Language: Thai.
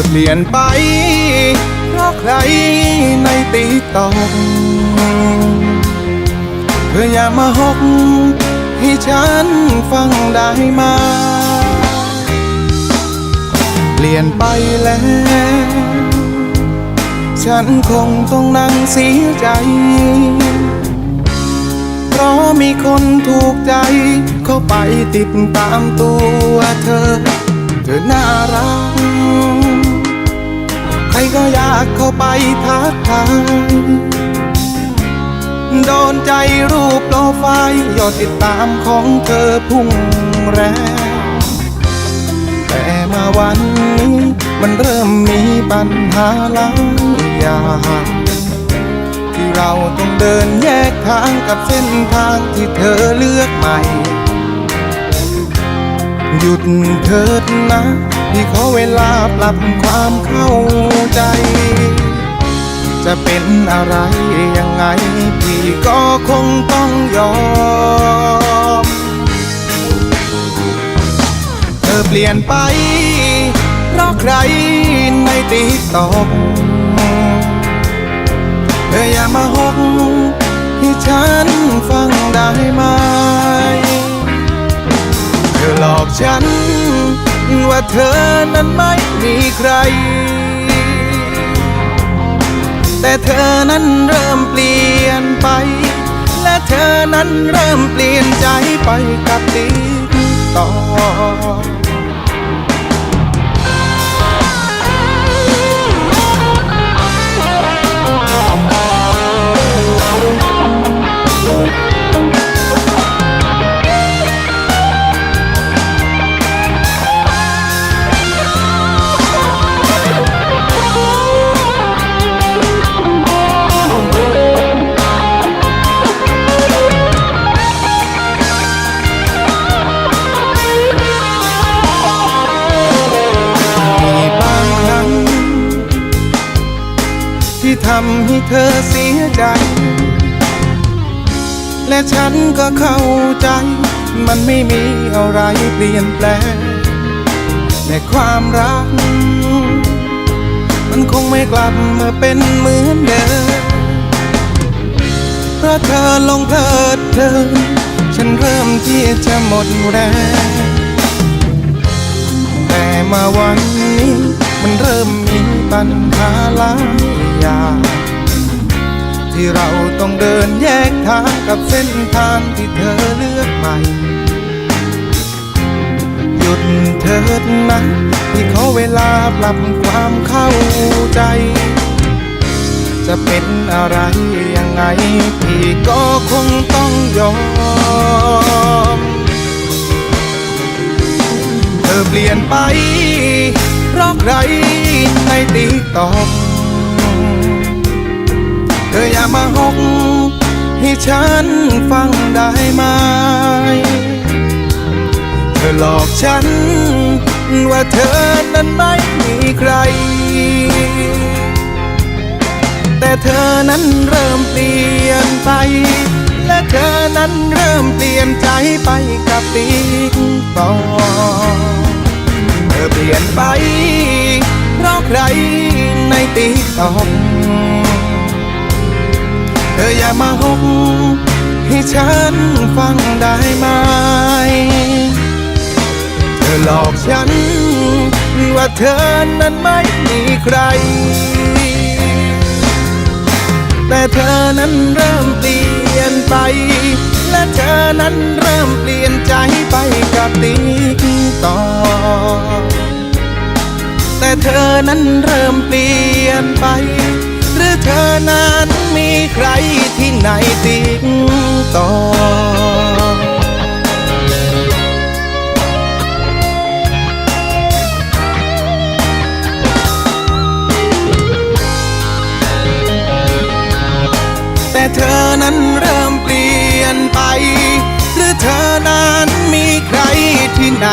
อเปลี่ยนไป เพราะใครในตีตอกเธออย่ามาหก ให้ฉันฟังได้มา เปลี่ยนไปแล้ว ฉันคงต้องนั่งเสียใจ เพราะมีคนถูกใจ เข้าไปติดตามตัวเธอ เธอน่ารัก ก็อยากเข้าไปทักทายโดนใจรูปโปรไฟล์ยอดติดตามของเธอพุ่งแรงแต่มาวันนี้มันเริ่มมีปัญหาหลายอย่างที่เราต้องเดินแยกทางกับเส้นทางที่เธอเลือกใหม่ หยุดเถิดนะพี่ขอเวลาปรับความเข้า อะไรยังไง พี่ก็คงต้องยอม เธอเปลี่ยนไป เพราะใครในติ๊กตอกเธออย่ามาหกให้ฉันฟังได้ไหม เธอหลอกฉัน ว่าเธอนั้นไม่มีใคร แต่เธอนั้นเริ่มเปลี่ยนไป และเธอนั้นเริ่มเปลี่ยนใจไปกับตีต่อ ทำให้เธอเสียใจ และฉันก็เข้าใจ มันไม่มีอะไรเปลี่ยนแปลงแต่ความรัก มันคงไม่กลับมาเป็นเหมือนเดิมเพราะเธอลงเพลิดเพลินฉันเริ่มที่จะหมดแรงแต่มาวันนี้มันเริ่มมีปัญหาหลาย ยา ที่เราต้องเดินแยกทางกับเส้นทางที่เธอเลือกใหม่หยุดเถิดนะที่เขอเวลาปรับความเข้าใจ จะเป็นอะไรยังไงพี่ก็คงต้องยอม เธอเปลี่ยนไปเพราะใครในติ๊กตอก ออย่ามาหกให้ฉันฟังได้ไหม เธอหลอกฉัน ว่าเธอนั้นไม่มีใคร แต่เธอนั้นเริ่มเปลี่ยนไป และเธอนั้นเริ่มเปลี่ยนใจไปกับติ๊กตอกเธอเปลี่ยนไป เพราะใครในติ๊กตอก ธออย่ามาหกให้ฉันฟังได้ไหม เธอหลอกฉัน ว่าเธอนั้นไม่มีใคร แต่เธอนั้นเริ่มเปลี่ยนไป และเธอนั้นเริ่มเปลี่ยนใจไปกับติ๊กตอแต่เธอนั้นเริ่มเปลี่ยนไป เธอนั้นมีใครที่ไหนติดต่อแต่เธอนั้นเริ่มเปลี่ยนไป หรือเธอนั้นมีใครที่ไหน